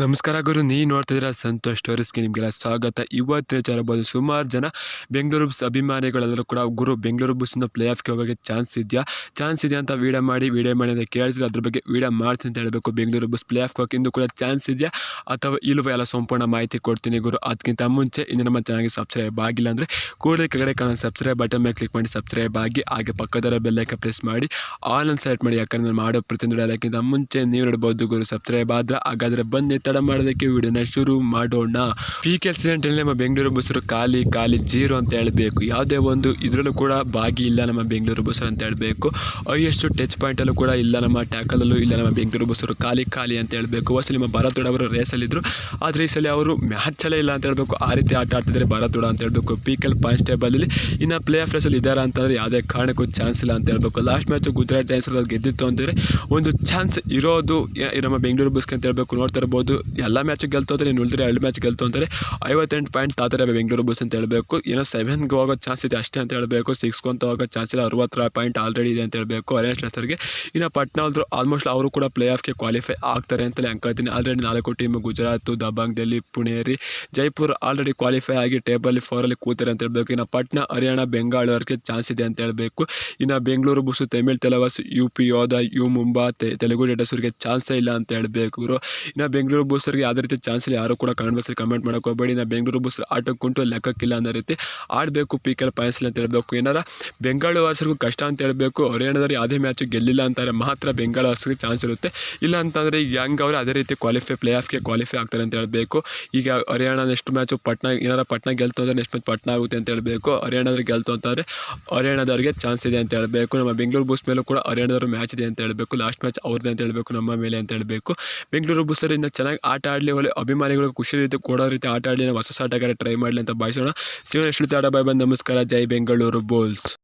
ನಮಸ್ಕಾರ ಗುರು ನೀ ನೋಡ್ತಿದ್ದೀರಾ ಸಂತೋಷ್ ಸ್ಟೋರೀಸ್ಗೆ ನಿಮಗೆಲ್ಲ ಸ್ವಾಗತ. ಇವತ್ತಿನ ವಿಚಾರ ಬಂದು ಸುಮಾರು ಜನ ಬೆಂಗಳೂರು ಬುಸ್ ಅಭಿಮಾನಿಗಳೆಲ್ಲರೂ ಕೂಡ ಗುರು, ಬೆಂಗಳೂರು ಬುಸ್ನ ಪ್ಲೇ ಆಫ್ಗೆ ಹೋಗೋಕ್ಕೆ ಚಾನ್ಸ್ ಇದೆಯಾ? ಚಾನ್ಸ್ ಇದೆಯಾ ಅಂತ ವೀಡಿಯೋ ಮಾಡಿ ವೀಡಿಯೋ ಮಾಡಿ ಅಂತ ಕೇಳ್ತಿದ್ರು. ಅದ್ರ ಬಗ್ಗೆ ವೀಡಿಯೋ ಮಾಡ್ತೀನಿ ಅಂತ ಹೇಳಬೇಕು. ಬೆಂಗಳೂರು ಬಸ್ ಪ್ಲೇ ಆಫ್ಗೆ ಹೋಗಿ ಇಂದು ಕೂಡ ಚಾನ್ಸ್ ಇದೆಯಾ? ಅಥವಾ ಇಲ್ಲವೋ ಎಲ್ಲ ಸಂಪೂರ್ಣ ಮಾಹಿತಿ ಕೊಡ್ತೀನಿ ಗುರು. ಅದಕ್ಕಿಂತ ಮುಂಚೆ ಇನ್ನು ನಮ್ಮ ಚಾನಲ್ಗೆ ಸಬ್ಸ್ಕ್ರೈಬ್ ಆಗಿಲ್ಲ ಅಂದರೆ ಕೂಡಲೇ ಕೆಳಗಡೆ ಕಾಣೋ ಸಬ್ಸ್ಕ್ರೈಬ್ ಬಟನ್ ಮೇಲೆ ಕ್ಲಿಕ್ ಮಾಡಿ ಸಬ್ಸ್ಕ್ರೈಬ್ ಆಗಿ, ಹಾಗೆ ಪಕ್ಕದರ ಬೆಲ್ಲೈಕ ಪ್ರೆಸ್ ಮಾಡಿ ಆಲ್ ಅನ್ ಸೆಲೆಕ್ಟ್ ಮಾಡಿ, ಯಾಕಂದ್ರೆ ನಾನು ಮಾಡೋ ಪ್ರತಿಯೊಂದು ಅದಕ್ಕಿಂತ ಮುಂಚೆ ನೀವು ನೋಡ್ಬೋದು ಗುರು. ಸಬ್ಸ್ಕ್ರೈಬ್ ಆದ್ರೆ ಹಾಗಾದ್ರೆ ಬನ್ನಿ. ತಡ ಮಾಡೋದಕ್ಕೆ ವಿಡಿಯೋನ ಶುರು ಮಾಡೋಣ. ಪೀಕ್ ಆಕ್ಸಿಡೆಂಟಲ್ಲಿ ನಮ್ಮ ಬೆಂಗಳೂರು ಬಸ್ಸರು ಖಾಲಿ ಖಾಲಿ ಜೀರೋ ಅಂತ ಹೇಳಬೇಕು. ಯಾವುದೇ ಒಂದು ಇದರಲ್ಲೂ ಕೂಡ ಭಾಗಿ ಇಲ್ಲ ನಮ್ಮ ಬೆಂಗಳೂರು ಬಸ್ಸರು ಅಂತ ಹೇಳಬೇಕು. ಹೈಯೆಸ್ಟ್ ಟಚ್ ಪಾಯಿಂಟಲ್ಲೂ ಕೂಡ ಇಲ್ಲ ನಮ್ಮ ಟ್ಯಾಕಲಲ್ಲೂ ಇಲ್ಲ ನಮ್ಮ ಬೆಂಗಳೂರು ಬಸ್ಸರು ಖಾಲಿ ಖಾಲಿ ಅಂತ ಹೇಳಬೇಕು. ಹೊಸ ನಿಮ್ಮ ಭರತ್ ಅವರು ರೇಸಲ್ಲಿದ್ದರು ಆದರೆ ಈ ಸಲ ಅವರು ಮ್ಯಾಚಲ್ಲೇ ಇಲ್ಲ ಅಂತ ಹೇಳಬೇಕು. ಆ ರೀತಿ ಆಟ ಆಡ್ತಿದ್ದಾರೆ ಭರತ್ ಅಂತ ಹೇಳಬೇಕು. ಪೀಕಲ್ ಕಾನ್ಸ್ಟೇಬಲಲ್ಲಿ ಇನ್ನು ಪ್ಲೇ ಆಫ್ ರೇಸಲ್ಲಿ ಇದ್ದಾರೆ ಅಂತಂದರೆ ಯಾವುದೇ ಕಾರಣಕ್ಕೂ ಚಾನ್ಸ್ ಇಲ್ಲ ಅಂತ ಹೇಳಬೇಕು. ಲಾಸ್ಟ್ ಮ್ಯಾಚು ಗುಜರಾತ್ ಜಾಯಿನ್ಸ್ ಗೆದ್ದಿತ್ತು ಅಂದರೆ ಒಂದು ಚಾನ್ಸ್ ಇರೋದು ನಮ್ಮ ಬೆಂಗಳೂರು ಬಸ್ಗೆ ಅಂತ ಹೇಳಬೇಕು. ನೋಡ್ತಾ ಇರ್ಬೋದು. ಎಲ್ಲ ಮ್ಯಾಚ್ ಗೆಲ್ತು ಅಂದರೆ ನೀನು ಉಳಿದ್ರೆ ಎರಡು ಮ್ಯಾಚ್ ಗೆಲ್ತು ಅಂತಾರೆ. ಐವತ್ತೆಂಟು ಪಾಯಿಂಟ್ ತಾತಾರೆ ಬೆಂಗಳೂರು ಬಸ್ ಅಂತ ಹೇಳಬೇಕು. ಏನೋ ಸೆವೆನ್ಗೆ ಹೋಗೋ ಚಾನ್ಸ್ ಇದೆ ಅಷ್ಟೇ ಅಂತ ಹೇಳಬೇಕು. ಸಿಕ್ಸ್ಗೆ ಅಂತ ಹೋಗೋ ಚಾನ್ಸ್ ಇಲ್ಲ. ಅರವತ್ತರ ಪಾಯಿಂಟ್ ಆಲ್ರೆಡಿ ಇದೆ ಅಂತ ಹೇಳಬೇಕು. ಅರೇಂಜ್ ಲೆಸರ್ಗೆ ಇನ್ನು ಪಟ್ನಾ ಅವರು ಆಲ್ಮೋಸ್ಟ್ ಅವರು ಕೂಡ ಪ್ಲೇ ಆಫ್ಗೆ ಕ್ವಾಲಿಫೈ ಆಗ್ತಾರೆ ಅಂತಲೇ ಅಂಕೋತೀನಿ ಆಲ್ರೆಡಿ ನಾಲ್ಕು team Gujarat Dabang Delhi Puneri Jaipur already qualify ಆಗಿ ಟೇಬಲ್ ಫೋರಲ್ಲಿ ಕೂತಾರೆ ಅಂತ ಹೇಳಬೇಕು. ಇನ್ನು ಪಟ್ನಾ, ಹರಿಯಾಣ ಬೆಂಗಳೂರಿಗೆ ಚಾನ್ಸ್ ಇದೆ ಅಂತ ಹೇಳಬೇಕು. ಇನ್ನು Bengaluru bulls Tamil Thalaivas U P Yoddha U Mumba Telugu ಡೇಟರ್ಸ್ಗೆ ಚಾನ್ಸೇ ಇಲ್ಲ ಅಂತ ಹೇಳಬೇಕು ಇನ್ನು ಬೆಂಗಳೂರು ಬಸ್ಸರಿಗೆ ಯಾವುದೇ ರೀತಿ ಚಾನ್ಸ್ ಇಲ್ಲ. ಯಾರು ಕೂಡ ಕಮೆಂಟ್ ಕಮೆಂಟ್ ಮಾಡೋಕೆ ಹೋಗಬೇಡಿ. ನಾ ಬೆಂಗಳೂರು ಆಟೋ ಆಟಕ್ಕುಂಟು ಲೆಕ್ಕಕ್ಕಿಲ್ಲ ಅನ್ನೋ ರೀತಿ ಆಡಬೇಕು. ಪಿ ಕೆ ಎಲ್ ಪಾಯಿಂಟ್ಸ್ ಅಂತ ಹೇಳಬೇಕು. ಏನಾರ ಬೆಂಗಳೂರು ಕಷ್ಟ ಅಂತ ಹೇಳಬೇಕು. ಹರಿಯಾಣದವ್ರು ಯಾವುದೇ ಮ್ಯಾಚ್ ಗೆಲ್ಲಿಲ್ಲ ಅಂತಾರೆ ಮಾತ್ರ ಬೆಂಗಳೂರು ಚಾನ್ಸ್ ಇರುತ್ತೆ. ಇಲ್ಲ ಅಂತಂದರೆ ಈಗ ಹೆಂಗ್ ಅವರು ಅದೇ ರೀತಿ ಕ್ವಾಲಿಫೈ ಪ್ಲೇ ಆಫ್ಗೆ ಕ್ವಾಲಿಫೈ ಆಗ್ತಾರೆ ಅಂತ ಹೇಳಬೇಕು. ಈಗ ಹರಿಯಾಣ ನೆಕ್ಸ್ಟ್ ಮ್ಯಾಚು ಪಟ್ನಾ, ಏನಾರ ಪಟ್ನಾ ಗೆಲ್ತು ಅಂದರೆ ನೆಕ್ಸ್ಟ್ ಮ್ಯಾಚ್ ಪಟ್ನಾ ಆಗುತ್ತೆ ಅಂತ ಹೇಳಬೇಕು. ಹರಿಯಾಣದವ್ರು ಗೆಲ್ತು ಅಂತಂದರೆ ಹರಿಯಾಣದವ್ರಿಗೆ ಚಾನ್ಸ್ ಇದೆ ಅಂತ ಹೇಳಬೇಕು. ನಮ್ಮ ಬೆಂಗಳೂರು ಬೂಸ್ ಮೇಲೂ ಕೂಡ ಹರಿಯಾಣದವ್ರ ಮ್ಯಾಚ್ ಇದೆ ಅಂತ ಹೇಳಬೇಕು. ಲಾಸ್ಟ್ ಮ್ಯಾಚ್ ಅವ್ರದ್ದೇ ಅಂತ ಹೇಳಬೇಕು. ನಮ್ಮ ಮೇಲೆ ಅಂತ ಹೇಳಬೇಕು. ಬೆಂಗಳೂರು ಬುಸ್ಸರಿಂದ ಚೆನ್ನಾಗಿ ಆಟ ಆಡಲಿ, ಒಳ್ಳೆ ಅಭಿಮಾನಿಗಳು ಖುಷಿ ರೀತಿ ಕೊಡೋ ರೀತಿ ಆಟ ಆಡಲಿ ಹೊಸ ಆಟಗಾರ ಟ್ರೈ ಮಾಡಲಿ ಅಂತ ಭಾವಿಸೋಣ. ಶಿವನ ಎಷ್ಟು ಆಟ ಬಾಯ್ ಬಂದು ನಮಸ್ಕಾರ. ಜೈ ಬೆಂಗಳೂರು, ಬೋಲ್ಸ್.